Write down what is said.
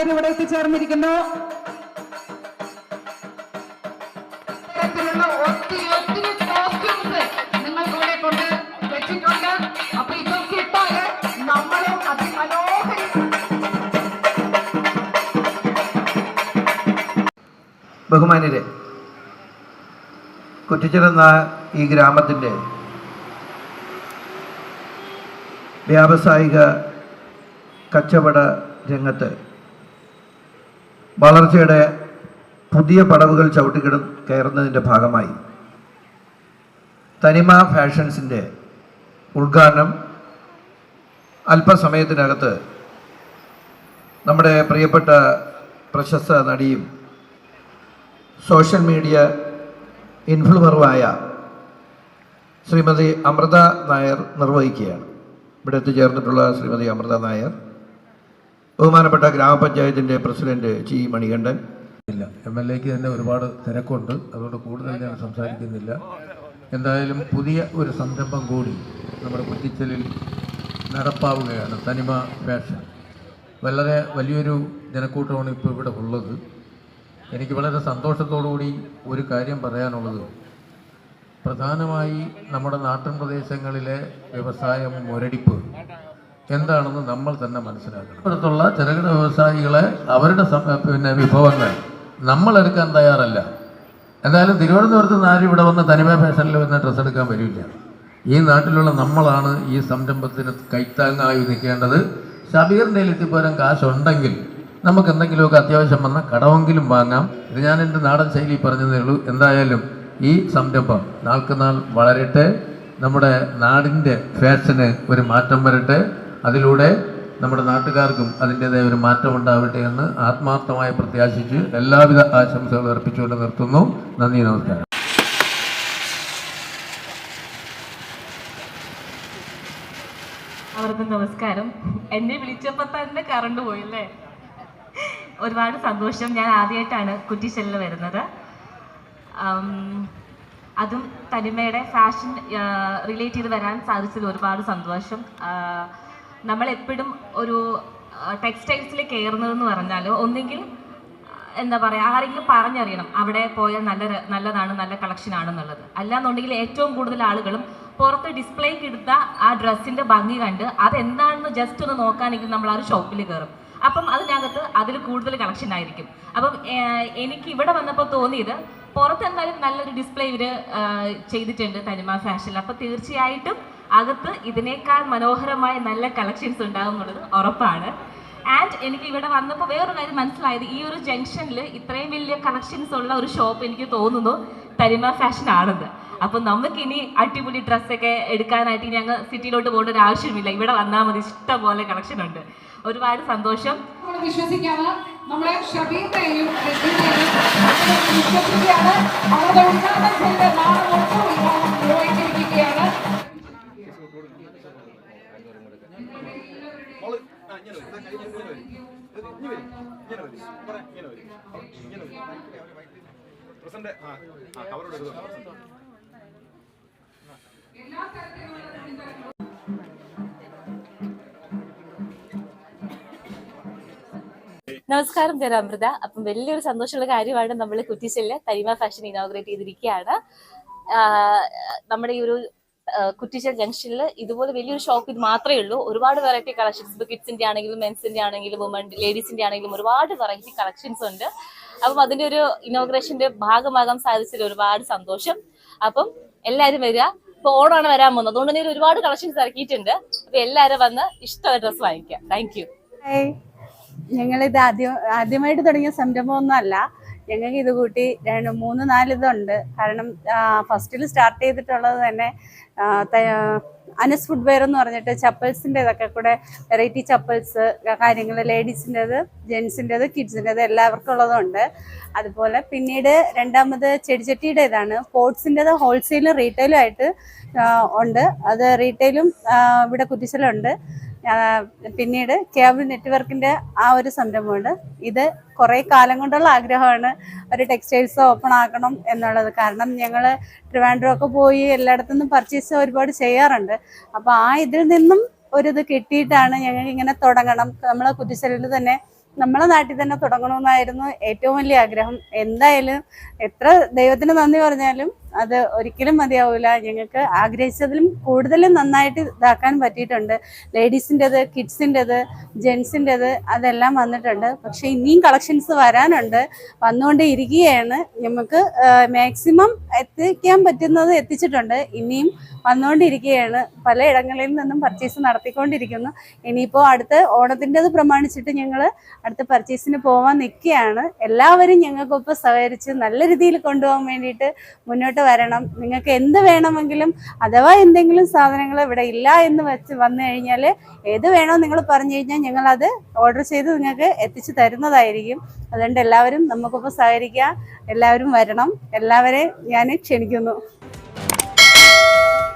പേര് ഇവിടെ എത്തിച്ചേർന്നിരിക്കുന്നു. ബഹുമാനരെ കുറ്റിച്ചിരുന്ന ഈ ഗ്രാമത്തിന്റെ വ്യാവസായിക കച്ചവട രംഗത്ത് വളർച്ചയുടെ പുതിയ പടവുകൾ ചവിട്ടിക്കിട കയറുന്നതിന്റെ ഭാഗമായി തനിമ ഫാഷൻസിന്റെ ഉദ്ഘാടനം അല്പസമയത്തിനകത്ത് നമ്മുടെ പ്രിയപ്പെട്ട പ്രശസ്ത നടിയും സോഷ്യൽ മീഡിയ ഇൻഫ്ലുവറുമായ ശ്രീമതി അമൃത നായർ നിർവഹിക്കുകയാണ്. ഇവിടെ എത്തിച്ചേർന്നിട്ടുള്ള ശ്രീമതി അമൃത നായർ ബഹുമാനപ്പെട്ട ഗ്രാമപഞ്ചായത്തിന്റെ പ്രസിഡന്റ് ജി മണികണ്ഠൻ. ഇല്ല എം എൽ എക്ക് തന്നെ ഒരുപാട് തിരക്കുണ്ട്. അതുകൊണ്ട് കൂടുതൽ ഞാൻ സംസാരിക്കുന്നില്ല. എന്തായാലും പുതിയ ഒരു സംരംഭം കൂടി നമ്മുടെ കുറ്റിച്ചലിൽ നടപ്പാവുകയാണ്. തനിമ ഫാഷൻ. വളരെ വലിയൊരു ജനക്കൂട്ടമാണ് ഇപ്പോൾ ഇവിടെ ഉള്ളത്. എനിക്ക് വളരെ സന്തോഷത്തോടുകൂടി ഒരു കാര്യം പറയാനുള്ളത്. പ്രധാനമായി നമ്മുടെ നാട്ടിൻ പ്രദേശങ്ങളിലെ വ്യവസായം മുരടിപ്പ് എന്താണെന്ന് നമ്മൾ തന്നെ മനസ്സിലാക്കണം. ഇപ്പോഴത്തുള്ള ചെറുകിട വ്യവസായികളെ അവരുടെ പിന്നെ വിഭവങ്ങൾ നമ്മൾ എടുക്കാൻ തയ്യാറല്ല. എന്തായാലും തിരുവനന്തപുരത്ത് നിന്ന് ആരും ഇവിടെ വന്ന് തനിമ ഫാഷനിൽ വന്ന് ഡ്രസ്സ് എടുക്കാൻ വരില്ല. ഈ നാട്ടിലുള്ള നമ്മളാണ് ഈ സംരംഭത്തിന് കൈത്താങ്ങായി നിൽക്കേണ്ടത്. ഷബീറിന്റെ എത്തിപ്പോരാൻ കാശുണ്ടെങ്കിൽ നമുക്ക് എന്തെങ്കിലുമൊക്കെ അത്യാവശ്യം വന്നാൽ കടമെങ്കിലും വാങ്ങാം. ഇത് ഞാൻ എന്റെ നാടൻ ശൈലി പറഞ്ഞതേ ഉള്ളൂ. എന്തായാലും ഈ സംരംഭം നാൾക്ക് നാൾ വളരട്ടെ. നമ്മുടെ നാടിന്റെ ഫാഷന് ഒരു മാറ്റം വരട്ടെ. അതിലൂടെ നമ്മുടെ നാട്ടുകാർക്കും അതിന്റെതായ ഒരു മാറ്റം ഉണ്ടാവട്ടെ എന്ന് ആത്മാർത്ഥമായി പ്രത്യാശിച്ച് എല്ലാവിധ ആശംസകളും അർപ്പിച്ചുകൊണ്ട് നിർത്തുന്നു. നന്ദി നമസ്കാരം. നമസ്കാരം. എന്നെ വിളിച്ചപ്പോൾ തന്നെ കറണ്ട് പോയില്ലേ? ഒരുപാട് സന്തോഷം. ഞാൻ ആദ്യമായിട്ടാണ് കുറ്റിച്ചെല്ലിൽ വരുന്നത്. അതും തനിമയുടെ ഫാഷൻ റിലേറ്റ് ചെയ്ത് വരാൻ സാധിച്ചതിൽ ഒരുപാട് സന്തോഷം. നമ്മളെപ്പോഴും ഒരു ടെക്സ്റ്റൈൽസിൽ കയറുന്നതെന്ന് പറഞ്ഞാൽ ഒന്നെങ്കിൽ എന്താ പറയുക ആരെങ്കിലും പറഞ്ഞറിയണം അവിടെ പോയാൽ നല്ല നല്ലതാണ് നല്ല കളക്ഷൻ ആണെന്നുള്ളത് അല്ലാന്നുണ്ടെങ്കിൽ ഏറ്റവും കൂടുതൽ ആളുകളും പുറത്ത് ഡിസ്പ്ലേക്ക് എടുത്ത ആ ഡ്രസ്സിന്റെ ഭംഗി കണ്ട് അതെന്താണെന്ന് ജസ്റ്റ് ഒന്ന് നോക്കാനെങ്കിൽ നമ്മൾ ആ ഒരു ഷോപ്പിൽ കയറും അപ്പം അതിനകത്ത് അതിൽ കൂടുതൽ കളക്ഷൻ ആയിരിക്കും. അപ്പം എനിക്ക് ഇവിടെ വന്നപ്പോൾ തോന്നിയത് പുറത്ത് എന്തായാലും നല്ലൊരു ഡിസ്പ്ലേ ഇവർ ചെയ്തിട്ടുണ്ട് തനിമ ഫാഷനിൽ. അപ്പം തീർച്ചയായിട്ടും അകത്ത് ഇതിനേക്കാൾ മനോഹരമായ നല്ല കളക്ഷൻസ് ഉണ്ടാകും എന്നുള്ളത് ഉറപ്പാണ്. ആൻഡ് എനിക്ക് ഇവിടെ വന്നപ്പോൾ വേറൊരു കാര്യം മനസ്സിലായത്. ഈ ഒരു ജംഗ്ഷനിൽ ഇത്രയും വലിയ കളക്ഷൻസ് ഉള്ള ഒരു ഷോപ്പ് എനിക്ക് തോന്നുന്നു തരിമ ഫാഷൻ ആണെന്ന്. അപ്പം നമുക്കിനി അടിപൊളി ഡ്രസ്സൊക്കെ എടുക്കാനായിട്ട് ഇനി അങ്ങ് സിറ്റിയിലോട്ട് പോകേണ്ട ഒരു ആവശ്യമില്ല. ഇവിടെ വന്നാൽ മതി. ഇഷ്ടംപോലെ കളക്ഷൻ ഉണ്ട്. ഒരുപാട് സന്തോഷം. വിശ്വസിക്കാണ് നമ്മളെ ഷബീറിനെയും അവരുടെ ആ ആ കവറോട് എടുത്തു. നമസ്കാരം ഞാൻ അമൃത അപ്പം വലിയൊരു സന്തോഷമുള്ള കാര്യമാണ് നമ്മൾ കുറ്റിച്ചെല്ല് തരിമ ഫാഷൻ ഇനോഗ്രേറ്റ് ചെയ്തിരിക്കുകയാണ്. നമ്മുടെ ഈ ഒരു കുറ്റിച്ചൽ ജംഗ്ഷനിൽ ഇതുപോലെ വലിയൊരു ഷോപ്പ് ഇത് മാത്രമേ ഉള്ളൂ. ഒരുപാട് വെറൈറ്റി കളക്ഷൻസ് ഇപ്പോൾ കിഡ്സിന്റെ ആണെങ്കിലും മെൻസിന്റെ ആണെങ്കിലും വുമൺ ലേഡീസിന്റെ ആണെങ്കിലും ഒരുപാട് വെറൈറ്റി കളക്ഷൻസ് ഉണ്ട്. അപ്പം അതിന്റെ ഒരു ഇനോഗ്രേഷന്റെ ഭാഗമാകാൻ സാധിച്ചതിൽ ഒരുപാട് സന്തോഷം. അപ്പം എല്ലാവരും വരിക. ഇപ്പൊ ഓണാണ് വരാൻ പോകുന്നത്. അതുകൊണ്ട് തന്നെ ഒരുപാട് കളക്ഷൻസ് ഇറക്കിയിട്ടുണ്ട്. അപ്പൊ എല്ലാവരും വന്ന് ഇഷ്ടമുള്ള ഡ്രസ്സ് വാങ്ങിക്കാം താങ്ക് യു ഞങ്ങൾ ഇത് ആദ്യം ആദ്യമായിട്ട് തുടങ്ങിയ സംരംഭമൊന്നും അല്ല ഞങ്ങൾക്ക് ഇത് കൂട്ടി രണ്ട് മൂന്ന് നാല് ഇതുണ്ട് കാരണം ഫസ്റ്റിൽ സ്റ്റാർട്ട് ചെയ്തിട്ടുള്ളത് തന്നെ അനസ് ഫുഡ് വെയർ എന്ന് പറഞ്ഞിട്ട് ചപ്പൽസിന്റെ ഇതൊക്കെ കൂടെ വെറൈറ്റി ചപ്പൽസ് കാര്യങ്ങൾ ലേഡീസിന്റെത് ജെൻസിന്റെത് കിഡ്സിന്റെത് എല്ലാവർക്കും ഉള്ളതുണ്ട്. അതുപോലെ പിന്നീട് രണ്ടാമത് ചെടിച്ചട്ടിയുടെ ഇതാണ്. പോട്ട്സിന്റെത് ഹോൾസെയിലും റീറ്റെയിലും ആയിട്ട് ഉണ്ട്. അത് റീറ്റെയിലും ഇവിടെ കുറ്റിച്ചലുണ്ട് ആ, പിന്നീട് കേബിൾ നെറ്റ്വർക്കിന്റെ ആ ഒരു സംരംഭമുണ്ട്. ഇത് കുറേ കാലം കൊണ്ടുള്ള ആഗ്രഹമാണ്. ഒരു ടെക്സ്റ്റൈൽസ് ഓപ്പൺ ആക്കണം എന്നുള്ളത്. കാരണം ഞങ്ങൾ ട്രിവാൻഡ്രമൊക്കെ പോയി എല്ലായിടത്തു നിന്നും പർച്ചേസ് ഒരുപാട് ചെയ്യാറുണ്ട്. അപ്പോൾ ആ ഇതിൽ നിന്നും ഒരു ഇത് കിട്ടിയിട്ടാണ് ഞങ്ങൾ ഇങ്ങനെ തുടങ്ങണം. നമ്മൾ കുതിച്ചലിൽ തന്നെ നമ്മളെ നാട്ടിൽ തന്നെ തുടങ്ങണമെന്നായിരുന്നു ഏറ്റവും വലിയ ആഗ്രഹം. എന്തായാലും എത്ര ദൈവത്തിന് നന്ദി പറഞ്ഞാലും അത് ഒരിക്കലും മതിയാവില്ല ഞങ്ങൾക്ക് ആഗ്രഹിച്ചതിലും കൂടുതലും നന്നായിട്ട് ഇതാക്കാൻ പറ്റിയിട്ടുണ്ട്. ലേഡീസിന്റെത് കിഡ്സിന്റെത് ജെൻസിന്റെത് അതെല്ലാം വന്നിട്ടുണ്ട്. പക്ഷേ ഇനിയും കളക്ഷൻസ് വരാനുണ്ട്. വന്നുകൊണ്ടേ ഇരിക്കുകയാണ് നമുക്ക് മാക്സിമം എത്തിക്കാൻ പറ്റുന്നത് എത്തിച്ചിട്ടുണ്ട്. ഇനിയും വന്നുകൊണ്ടിരിക്കുകയാണ്. പല ഇടങ്ങളിൽ നിന്നും പർച്ചേസ് നടത്തിക്കൊണ്ടിരിക്കുന്നു. ഇനിയിപ്പോൾ അടുത്ത ഓണത്തിന്റെത് പ്രമാണിച്ചിട്ട് ഞങ്ങൾ അടുത്ത പർച്ചേസിന് പോകാൻ നിൽക്കുകയാണ്. എല്ലാവരും ഞങ്ങൾക്കൊപ്പം സഹകരിച്ച് നല്ല രീതിയിൽ കൊണ്ടുപോകാൻ വേണ്ടിയിട്ട് മുന്നോട്ട് വരണം. നിങ്ങൾക്ക് എന്ത് വേണമെങ്കിലും അഥവാ എന്തെങ്കിലും സാധനങ്ങൾ ഇവിടെ ഇല്ല എന്ന് വെച്ച് വന്നു കഴിഞ്ഞാൽ ഏത് വേണോ നിങ്ങൾ പറഞ്ഞു കഴിഞ്ഞാൽ ഞങ്ങളത് ഓർഡർ ചെയ്ത് നിങ്ങൾക്ക് എത്തിച്ചു തരുന്നതായിരിക്കും. അതുകൊണ്ട് എല്ലാവരും നമുക്കൊപ്പം സഹകരിക്കുക. എല്ലാവരും വരണം. എല്ലാവരെയും ഞാൻ ക്ഷണിക്കുന്നു.